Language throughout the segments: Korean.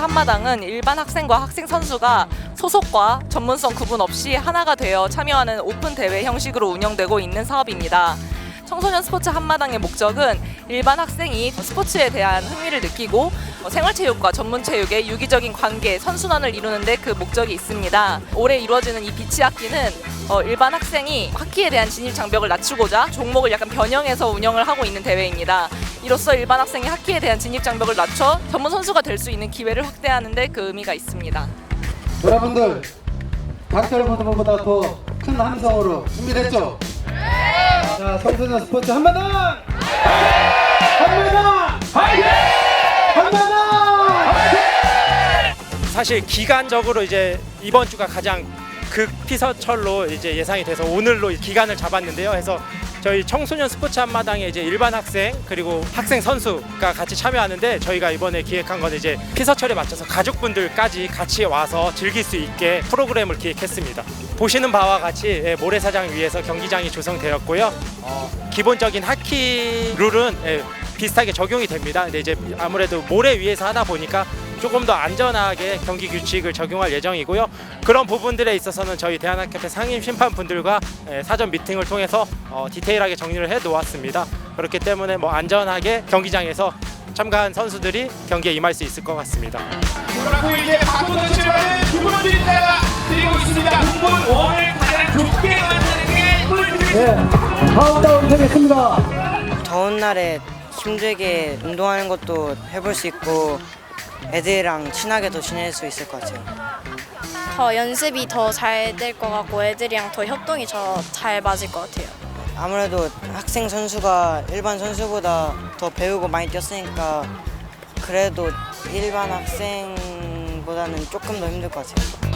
한마당은 일반 학생과 학생 선수가 소속과 전문성 구분 없이 하나가 되어 참여하는 오픈 대회 형식으로 운영되고 있는 사업입니다. 청소년 스포츠 한마당의 목적은 일반 학생이 스포츠에 대한 흥미를 느끼고 어, 생활체육과 전문체육의 유기적인 관계, 선순환을 이루는 데 그 목적이 있습니다. 올해 이루어지는 이 비치 학기는 어, 일반 학생이 하키에 대한 진입 장벽을 낮추고자 종목을 약간 변형해서 운영을 하고 있는 대회입니다. 이로써 일반 학생이 하키에 대한 진입 장벽을 낮춰 전문 선수가 될 수 있는 기회를 확대하는 데 그 의미가 있습니다. 여러분들 박철보다보다 더 큰 함성으로 준비됐죠? 자 청소년 스포츠 한마당! 한마당! 한마당! 사실 기간적으로 이제 이번 주가 가장 극 피서철로 이제 예상이 돼서 오늘로 기간을 잡았는데요. 해서 저희 청소년 스포츠 한마당에 이제 일반 학생 그리고 학생 선수가 같이 참여하는데 저희가 이번에 기획한 건 이제 피서철에 맞춰서 가족분들까지 같이 와서 즐길 수 있게 프로그램을 기획했습니다. 보시는 바와 같이 예, 모래사장 위에서 경기장이 조성되었고요. 어, 기본적인 하키 룰은 예, 비슷하게 적용이 됩니다. 근데 이제 아무래도 모래 위에서 하다 보니까 조금 더 안전하게 경기 규칙을 적용할 예정이고요. 그런 부분들에 있어서는 저희 대한학협회 상임 심판분들과 예, 사전 미팅을 통해서 어, 디테일하게 정리를 해 놓았습니다. 그렇기 때문에 뭐 안전하게 경기장에서 참가한 선수들이 경기에 임할 수 있을 것 같습니다. 그리고 이제 바꾸는 출발은 두 분들이 따라 드리고 있습니다. 두분 원을 가장 좁게 만드는 게 꿀팁. 네 카운트다운 되겠습니다 더운 날에 힘들게 운동하는 것도 해볼 수 있고 애들이랑 친하게 더 지낼 수 있을 것 같아요. 더 연습이 더 잘 될 것 같고 애들이랑 더 협동이 더 잘 맞을 것 같아요. 아무래도 학생 선수가 일반 선수보다 더 배우고 많이 뛰었으니까 그래도 일반 학생보다는 조금 더 힘들 것 같아요.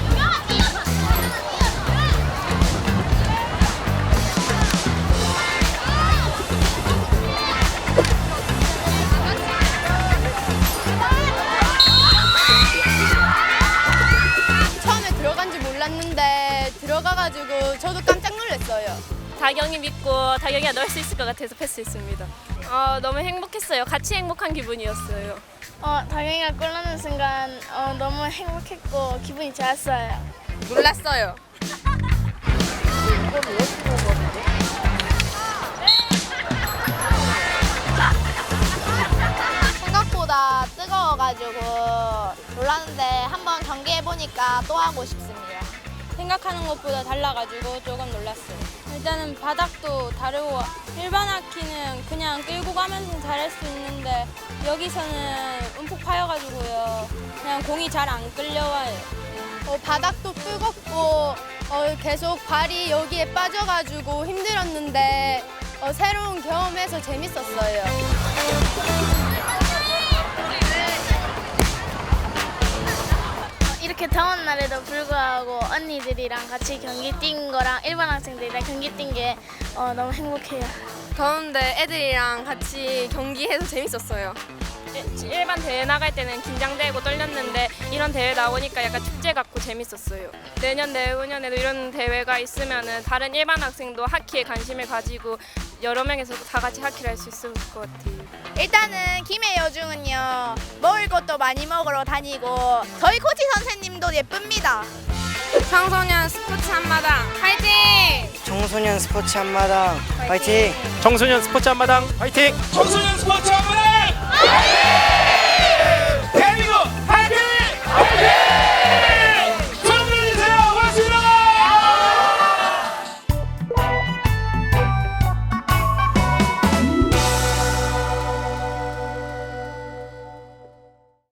들어가가지고 저도 깜짝 놀랐어요. 다경이 믿고 다경이가 넣을 수 있을 것 같아서 패스했습니다. 어, 너무 행복했어요. 같이 행복한 기분이었어요. 어, 다경이가 골 넣는 순간 어, 너무 행복했고 기분이 좋았어요. 놀랐어요. 생각보다 뜨거워가지고 놀랐는데 한번 경기해보니까 또 하고 싶습니다. 생각하는 것보다 달라가지고 조금 놀랐어요. 일단은 바닥도 다르고 일반 하키는 그냥 끌고 가면서 잘할 수 있는데 여기서는 움푹 파여가지고요. 그냥 공이 잘 안 끌려와요. 어, 바닥도 뜨겁고 어, 계속 발이 여기에 빠져가지고 힘들었는데 어, 새로운 경험해서 재밌었어요. 더운 날에도 불구하고 언니들이랑 같이 경기 뛴 거랑 일반 학생들이랑 경기 뛴게 어, 너무 행복해요. 더운데 애들이랑 같이 경기해서 재밌었어요. 일반 대회 나갈 때는 긴장되고 떨렸는데 이런 대회 나오니까 약간 축제 같고 재밌었어요. 내년 내후년에도 이런 대회가 있으면은 다른 일반 학생도 하키에 관심을 가지고 여러 명에서 다 같이 하키를 할 수 있을 것 같아요. 일단은 김해 여중은요 먹을 것도 많이 먹으러 다니고 저희 코치 선생님도 예쁩니다. 청소년 스포츠 한마당 화이팅! 청소년 스포츠 한마당 화이팅! 청소년 스포츠 한마당 화이팅! 청소년 스포츠 한마당